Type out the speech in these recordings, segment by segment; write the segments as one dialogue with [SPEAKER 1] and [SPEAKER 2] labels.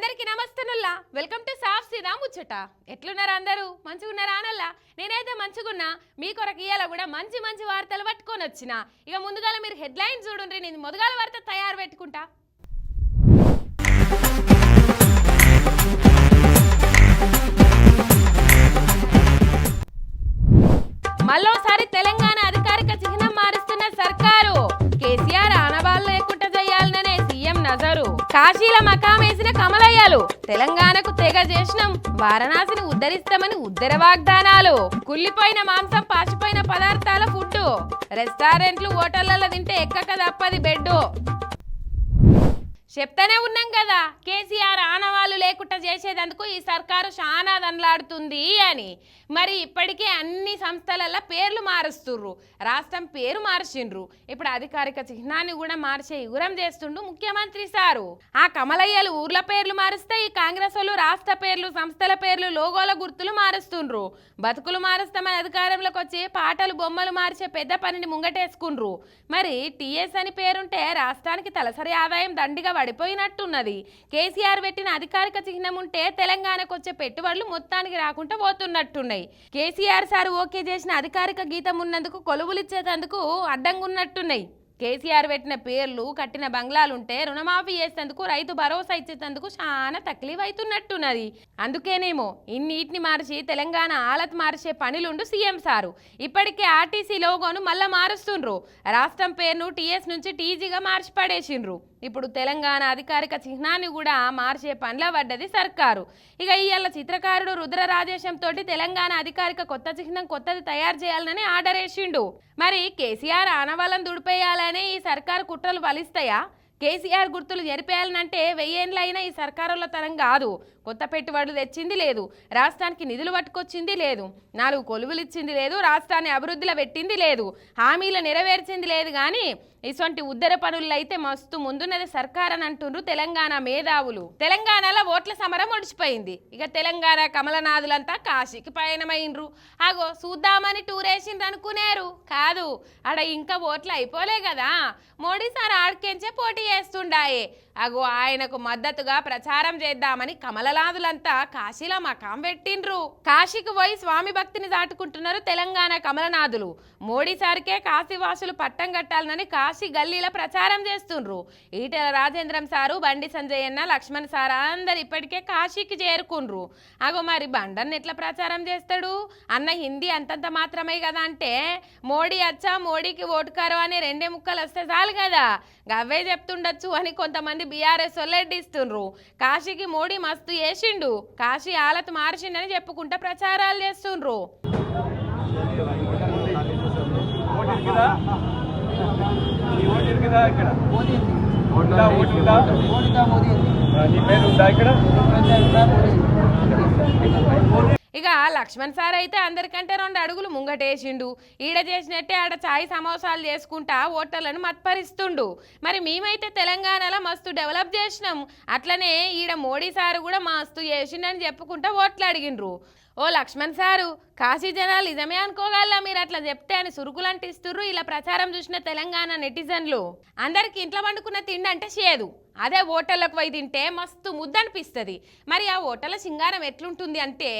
[SPEAKER 1] అందరికీ నమస్తనుల్లా welcome to సాఫ్ సీదా ముచ్చట. ఎట్లున్నారు అందరూ? మంచిగున్నారా అనల్లా నేనైతే మంచిగున్నా. మీ కొరకు ఇయ్యాల కూడా మంచి మంచి వార్తలు పట్టుకొని వచ్చిన. ఇక ముందుగాల మీరు హెడ్లైన్ చూడండి నేను మొదగాల వార్త తయారు పెట్టుకుంటా. మళ్ళోసారి తెలంగాణ కాశీల మకాం వేసిన కమలయ్యలు. తెలంగాణకు తెగ చేసినాం వారణాసిని ఉద్ధరిస్తామని ఉద్దర వాగ్దానాలు. కుళ్ళిపోయిన మాంసం పాచిపోయిన పదార్థాల ఫుడ్ రెస్టారెంట్లు హోటళ్ళలో తింటే ఎక్కక తప్పది బెడ్ చెప్తానే ఉన్నాం కదా చేసేదందుకు ఈ సర్కారు చాలా దండలాడుతుంది అని. మరి ఇప్పటికే అన్ని సంస్థలలో పేర్లు మారుస్తుర్రు. రాష్ట్రం పేరు మార్చిండ్రు. ఇప్పుడు అధికారిక చిహ్నాన్ని కూడా మార్చే యుగురం చేస్తుండు ముఖ్యమంత్రి సారు. ఆ కమలయ్యలు ఊర్ల పేర్లు మారుస్తే ఈ కాంగ్రెస్ వాళ్ళు రాష్ట్ర పేర్లు సంస్థల పేర్లు లోగోల గుర్తులు మారుస్తుండ్రు. బతుకులు మారుస్తామని అధికారంలోకి వచ్చి పాటలు బొమ్మలు మార్చే పెద్ద పనిని ముంగటేసుకుండ్రు. మరి టీఎస్ అని పేరుంటే రాష్ట్రానికి తలసరి ఆదాయం దండిగా పడిపోయినట్టున్నది కేసీఆర్ పెట్టిన అధికారిక చిహ్నం ఉంటే తెలంగాణకు వచ్చే పెట్టుబడులు మొత్తానికి రాకుండా పోతున్నట్టున్నాయి. కేసీఆర్ సార్ ఓకే చేసిన అధికారిక గీతం ఉన్నందుకు కొలువులు ఇచ్చేటందుకు అడ్డంగా ఉన్నట్టున్నాయి కేసీఆర్ పెట్టిన పేర్లు కట్టిన బంగ్లాలుంటే రుణమాఫీ చేసేందుకు రైతు భరోసా ఇచ్చేందుకు చాలా తక్లీఫ్ అవుతున్నట్టున్నది అందుకేనేమో ఇన్నిటిని మార్చి తెలంగాణ ఆలత్ మార్చే పనిలుండు సీఎం సారు. ఇప్పటికే ఆర్టీసీ లోగోను మళ్ళా మారుస్తుండ్రు. రాష్ట్రం పేరును టీఎస్ నుంచి టీజీగా మార్చి పడేసిండ్రు. ఇప్పుడు తెలంగాణ అధికారిక చిహ్నాన్ని కూడా మార్చే పనిలో పడ్డది సర్కారు. ఇక ఇవాళ చిత్రకారుడు రుద్ర రాజేశం తోటి తెలంగాణ అధికారిక కొత్త చిహ్నం కొత్తది తయారు చేయాలని ఆర్డర్ వేసిండు మరి కేసీఆర్ ఆనవాళ్ళని దుడిపేయాలనే ఈ సర్కారు కుట్రలు ఫలిస్తాయా? కేసీఆర్ గుర్తులు జరిపేయాలనంటే అయినా ఈ సర్కారుల తరం కాదు. కొత్త పెట్టుబడులు తెచ్చింది లేదు. రాష్ట్రానికి నిధులు పట్టుకొచ్చింది లేదు. నాలుగు కొలువులు ఇచ్చింది లేదు. రాష్ట్రాన్ని అభివృద్ధిలో పెట్టింది లేదు. హామీలు నెరవేర్చింది లేదు కానీ ఇటువంటి ఉద్దర పనుల్లో అయితే మస్తు ముందున్నది సర్కార్ అని అంటుండ్రు తెలంగాణ మేధావులు. తెలంగాణలో ఓట్ల సమరం ఒడిచిపోయింది. ఇక తెలంగాణ కమలనాథులంతా కాశీకి పయనమైండ్రు. ఆగో చూద్దామని టూరేసిండ్రు అనుకునేరు. కాదు ఆడ ఇంకా ఓట్లు అయిపోలే కదా. మోడీ సార్ ఆడికెంచే పోటీ చేస్తుండాయే. అగో ఆయనకు మద్దతుగా ప్రచారం చేద్దామని కమలనాథులంతా కాశీలో మకాం పెట్టిండ్రు. కాశీకి పోయి స్వామి భక్తిని దాటుకుంటున్నారు తెలంగాణ కమలనాథులు. మోడీ సార్కే కాశీవాసులు పట్టం కట్టాలని కాశీ గల్లీలో ప్రచారం చేస్తుండ్రు. ఈటెల రాజేంద్రం సారు బండి సంజయన్న లక్ష్మణ్ సార్ అందరు ఇప్పటికే కాశీకి చేరుకుండ్రు. అగో మరి బండన్ ఎట్లా ప్రచారం చేస్తాడు? అన్న హిందీ అంతంత మాత్రమే కదా అంటే మోడీ అచ్చా మోడీకి ఓటుకారు అని రెండే ముక్కలు వస్తే చాలు కదా. గవ్వే చెప్తుండొచ్చు అని కొంతమంది బీఆర్ఎస్ ఇస్తుండ్రు కాశీకి మోడీ మస్తు వేసిండు కాశీ ఆలత్ మార్చిండని చెప్పుకుంటా ప్రచారాలు చేస్తుండ్రు
[SPEAKER 2] ఇక్కడ
[SPEAKER 1] ఇక లక్ష్మణ్ సార్ అయితే అందరికంటే రెండు అడుగులు ముంగటేసిండు. ఈడ చేసినట్టే ఆడ చాయ్ సమోసాలు చేసుకుంటా ఓటర్లను మత్పరిస్తుండు. మరి మేమైతే తెలంగాణలో మస్తు డెవలప్ చేసినాం. అట్లనే ఈడ మోడీ సారు కూడా మస్తు చేసిండని చెప్పుకుంటా ఓట్లు అడిగిండ్రు. ఓ లక్ష్మణ్ సారు కాశీ జనాలు నిజమే అనుకోగల మీరు? అట్లా చెప్తే అని సురుకులు అంటిస్తుర్రు ఇలా ప్రచారం చూసిన తెలంగాణ నెటిజన్లు. అందరికి ఇంట్లో వండుకున్న తిండి అంటే చేయదు అదే హోటళ్ళకు పోయి తింటే మస్తు ముద్ద అనిపిస్తుంది మరి ఆ హోటళ్ళ సింగారం ఎట్లుంటుంది అంటే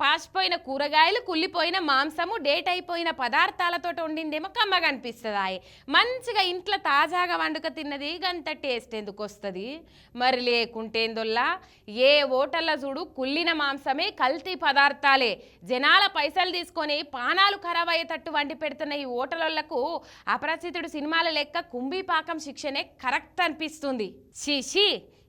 [SPEAKER 1] పాసిపోయిన కూరగాయలు కుళ్ళిపోయిన మాంసము డేట్ అయిపోయిన పదార్థాలతో వండిందేమో కమ్మగా అనిపిస్తుంది ఆయ. మంచిగా ఇంట్లో తాజాగా వండుక తిన్నది గంత టేస్ట్ ఎందుకు వస్తుంది? మరి లేకుంటేందొల్లా ఏ హోటల్లో చూడు కుళ్ళిన మాంసమే కల్తీ పదార్థాలే. జనాల పైసలు తీసుకొని పానాలు ఖరాబ్ అయ్యేటట్టు వండి పెడుతున్న ఈ హోటళ్ళకు అపరిచితుడు సినిమాల లెక్క కుంభీపాకం శిక్షనే కరెక్ట్ అనిపిస్తుంది. షీషీ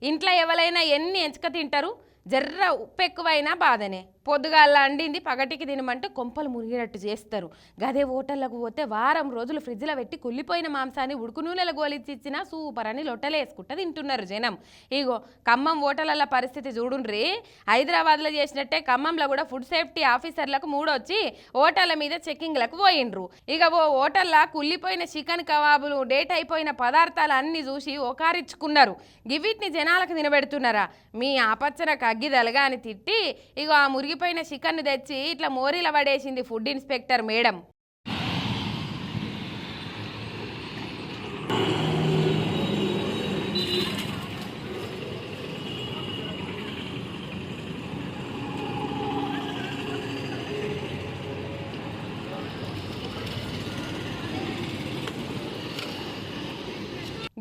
[SPEAKER 1] ఇంట్లో ఎవరైనా ఎన్ని ఎంచుక తింటారు? జర్ర ఉప్పు ఎక్కువైనా బాధనే. పొద్దుగాల అండింది పగటికి తినమంటే కొంపలు మురిగినట్టు చేస్తారు. గదే హోటళ్ళకు పోతే వారం రోజులు ఫ్రిడ్జ్లో పెట్టి కుళ్ళిపోయిన మాంసాన్ని ఉడుకు నూనెల గోలిచ్చిచ్చినా సూపర్ అని లొట్టలేసుకుంటా తింటున్నారు జనం. ఇగో ఖమ్మం హోటళ్ళ పరిస్థితి చూడుండ్రి. హైదరాబాద్లో చేసినట్టే ఖమ్మంలో కూడా ఫుడ్ సేఫ్టీ ఆఫీసర్లకు మూడొచ్చి హోటళ్ళ మీద చెక్కింగ్లకు పోయిండ్రు. ఇక ఓ హోటల్లా కుళ్ళిపోయిన చికెన్ కబాబులు డేట్ అయిపోయిన పదార్థాలు అన్నీ చూసి ఓకారించుకున్నారు గివిటిని జనాలకు తినబెడుతున్నారా? మీ ఆపచ్చన తగ్గిదలగా అని తిట్టి ఇగో ఆ మురిగిపోయిన చికెన్ తెచ్చి ఇట్లా మోరీల పడేసింది ఫుడ్ ఇన్స్పెక్టర్ మేడం.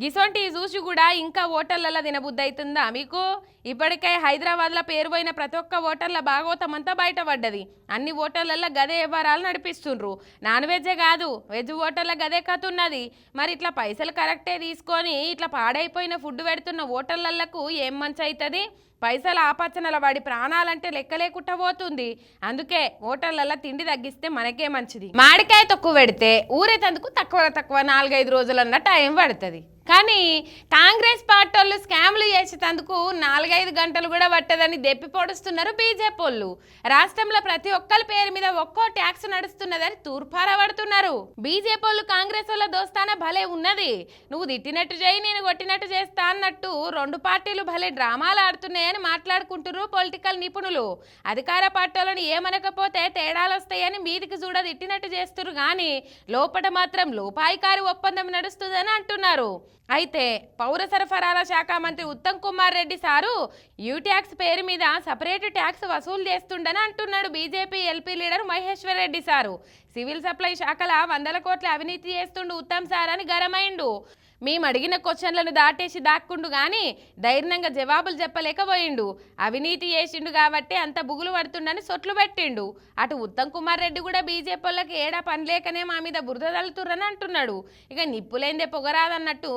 [SPEAKER 1] గిసొంటివి చూసి కూడా ఇంకా ఓటర్లలో తినబుద్ధి అవుతుందా మీకు ఇప్పటికే హైదరాబాద్లో పేరు పోయిన ప్రతి ఒక్క ఓటర్ల భాగవతం అంతా బయటపడ్డది. అన్ని ఓటర్లలో గదే వ్యవహారాలు నడిపిస్తుండ్రు. నాన్ వెజ్జే కాదు వెజ్ ఓటర్ల గదే కథ ఉన్నది. మరి ఇట్లా పైసలు కరెక్టే తీసుకొని ఇట్లా పాడైపోయిన ఫుడ్ పెడుతున్న ఓటర్లకు ఏం మంచి అవుతుంది పైసలు ఆపచ్చనల వాడి ప్రాణాలంటే లెక్కలేకుండా పోతుంది. అందుకే ఓటర్లలో తిండి తగ్గిస్తే మనకే మంచిది. మాడికాయ తక్కువ పెడితే ఊరేతందుకు తక్కువ తక్కువ నాలుగైదు రోజులన్న టైం పడుతుంది. కానీ కాంగ్రెస్ పార్టీ వాళ్ళు స్కామ్లు చేసేటందుకు నాలుగైదు గంటలు కూడా పట్టదని దెప్పి పొడుస్తున్నారు బీజేపీ వాళ్ళు. రాష్ట్రంలో ప్రతి ఒక్కల పేరు మీద ఒక్కో ట్యాక్స్ నడుస్తున్నదని తూర్పారబడుతున్నారు. బీజేపీ వాళ్ళు కాంగ్రెస్ వాళ్ళ దోస్తాన భలే ఉన్నది. నువ్వు తిట్టినట్టు చేయి నేను కొట్టినట్టు చేస్తా అన్నట్టు రెండు పార్టీలు భలే డ్రామాలు ఆడుతున్నాయని మాట్లాడుకుంటున్నారు పొలిటికల్ నిపుణులు. అధికార పార్టీలను ఏమనకపోతే తేడాలు వస్తాయని మీదికి చూడ తిట్టినట్టు చేస్తున్నారు కానీ లోపల మాత్రం లోపాయికారి ఒప్పందం నడుస్తుందని అంటున్నారు. అయితే పౌర సరఫరాల శాఖ మంత్రి Uttam Kumar Reddy sir U tax పేరు మీద సపరేట్ ట్యాక్స్ వసూలు చేస్తుండని అంటున్నాడు BJP LP leader Maheshwar Reddy sir. Civil supply శాఖల వందల కోట్ల అవినీతి చేస్తుండు ఉత్తమ్ సార్ అని గరమైండు మేము అడిగిన క్వశ్చన్లను దాటేసి దాక్కుండు గాని ధైర్యంగా జవాబులు చెప్పలేకపోయిండు. అవినీతి చేసిండు కాబట్టి అంత బుగులు పడుతుండని సొట్లు పెట్టిండు. అటు ఉత్తమ్ కుమార్ రెడ్డి కూడా బీజేపీ వాళ్ళకి ఏడా పని లేకనే మా మీద బురద తలుతురని అంటున్నాడు. ఇక నిప్పులేందే పొగరాదన్నట్టు.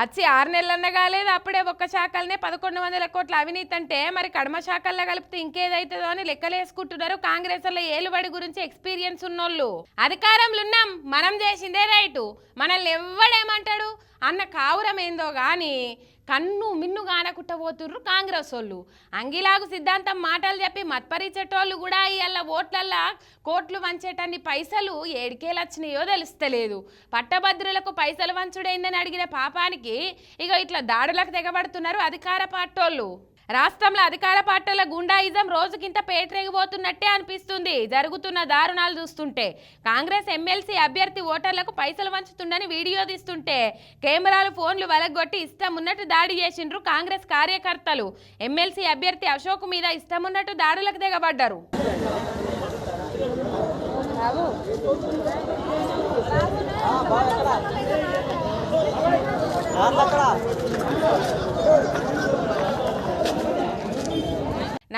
[SPEAKER 1] వచ్చి ఆరు నెలలన్న కాలేదు అప్పుడే ఒక్క శాఖలనే పదకొండు వందల కోట్ల అవినీతి అంటే మరి కడమ శాఖల్లో కలిపితే ఇంకేదైతుందో అని లెక్కలేసుకుంటున్నారు కాంగ్రెస్ వాళ్ళ ఏలుబడి గురించి ఎక్స్పీరియన్స్ ఉన్నోళ్ళు. అధికారంలో ఉన్నాం మనం చేసిందే రైటు. మనల్ని ఎవ్వడేమంటాడు? అన్న కావురమేందో కానీ కన్ను మిన్ను గానకుట్ట పోతుర్రు కాంగ్రెస్ వాళ్ళు అంగిలాగు సిద్ధాంతం మాటలు చెప్పి మత్పరిచేటోళ్ళు కూడా ఇవాళ ఓట్లల్లా కోట్లు వంచేటన్ని పైసలు ఏడికేలు వచ్చినాయో తెలుస్తలేదు. పట్టభద్రులకు పైసలు వంచుడైందని అడిగిన పాపానికి ఇక ఇట్లా దాడులకు తెగబడుతున్నారు అధికార పార్టోళ్ళు. రాష్ట్రంలో అధికార పార్టీల గుండాయిజం రోజుకింత పేటరేగిపోతున్నట్టే అనిపిస్తుంది. జరుగుతున్న దారుణాలు చూస్తుంటే. కాంగ్రెస్ ఎమ్మెల్సీ అభ్యర్థి ఓటర్లకు పైసలు వంచుతుండని వీడియో తీస్తుంటే. కెమెరాలు ఫోన్లు వెలగొట్టి ఇష్టం ఉన్నట్టు దాడి చేసిండ్రు కాంగ్రెస్ కార్యకర్తలు. ఎమ్మెల్సీ అభ్యర్థి అశోక్ మీద ఇష్టమున్నట్టు దాడులకు దిగబడ్డారు.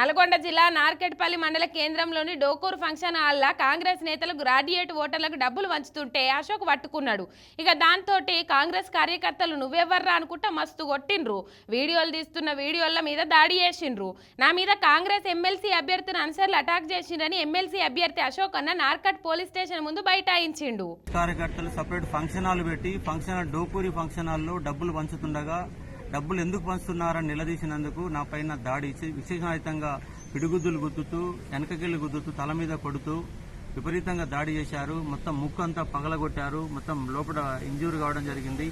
[SPEAKER 1] నల్గొండ జిల్లా నార్కెట్పల్లి మండల కేంద్రంలోని డోకూరు ఫంక్షన్ హాల్లో కాంగ్రెస్ నేతలు గ్రాడ్యుయేట్ ఓటర్లకు డబ్బులు వంచుతుంటే అశోక్ పట్టుకున్నాడు. ఇక దాంతో కాంగ్రెస్ కార్యకర్తలు నువ్వెవర్రా అనుకుంటా మస్తు కొట్టిండ్రు. వీడియోలు తీస్తున్న వీడియోల మీద దాడి చేసిండ్రు. నా మీద కాంగ్రెస్ ఎమ్మెల్సీ అభ్యర్థిని అనుసరులు అటాక్ చేసిండ్రని ఎమ్మెల్సీ అభ్యర్థి అశోక్ అన్న నార్కట్ పోలీస్ స్టేషన్ ముందు బైఠాయించిండు.
[SPEAKER 3] కార్యకర్తలు సపరేట్ ఫంక్షన్ హాల్ పెట్టి ఫంక్షన్ డోకూరి ఫంక్షన్ హాల్లో డబ్బులు పంచుతుండగా డబ్బులు ఎందుకు పంచుతున్నారని నిలదీసినందుకు నా పైన దాడి విశేషాయుతంగా పిడుగుద్దులు పిడిగుద్దులు గుద్దుతూ వెనకకెళ్ళి గుద్దుతూ తల మీద కొడుతూ విపరీతంగా దాడి చేశారు. మొత్తం ముక్కు అంతా పగలగొట్టారు. మొత్తం లోపల ఇంజూర్ కావడం జరిగింది.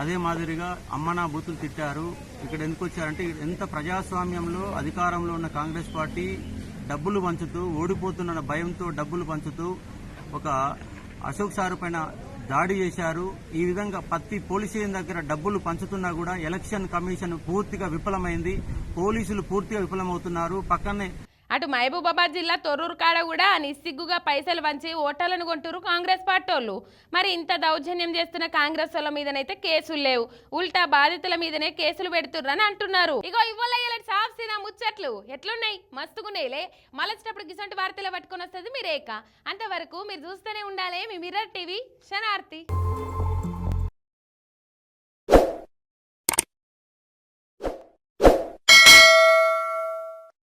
[SPEAKER 3] అదే మాదిరిగా అమ్మనా బూతులు తిట్టారు. ఇక్కడ ఎందుకు వచ్చారంటే ఎంత ప్రజాస్వామ్యంలో అధికారంలో ఉన్న కాంగ్రెస్ పార్టీ డబ్బులు పంచుతూ ఓడిపోతున్న భయంతో డబ్బులు పంచుతూ ఒక అశోక్ సారు పైన దాడి చేశారు. ఈ విధంగా ప్రతి పోలీస్ స్టేషన్ దగ్గర డబ్బులు పంచుతున్నా కూడా ఎలక్షన్ కమిషన్ పూర్తిగా విఫలమైంది. పోలీసులు పూర్తిగా విఫలమవుతున్నారు. పక్కనే
[SPEAKER 1] అటు మహబూబాబాద్ జిల్లా తొర్రూరు కాడ కూడా నిస్సిగ్గుగా పైసలు వంచి ఓటర్లను కొంటురు కాంగ్రెస్ పార్టీ మరి ఇంత దౌర్జన్యం చేస్తున్న కాంగ్రెస్ వాళ్ళ మీదనైతే కేసులు లేవు. ఉల్టా బాధితుల మీదనే కేసులు పెడుతుర్రని అంటున్నారు. ఇగో ఇవ్వాల సాఫ్ సీనా ముచ్చట్లు. ఎట్లున్నాయి? మస్తుగున్నాయిలే. మలచినప్పుడు గిసంటి వార్తలు పట్టుకొని వస్తుంది మీరేక. అంతవరకు మీరు చూస్తూనే ఉండాలి మీ మిర్రర్ టీవీ. శనార్థి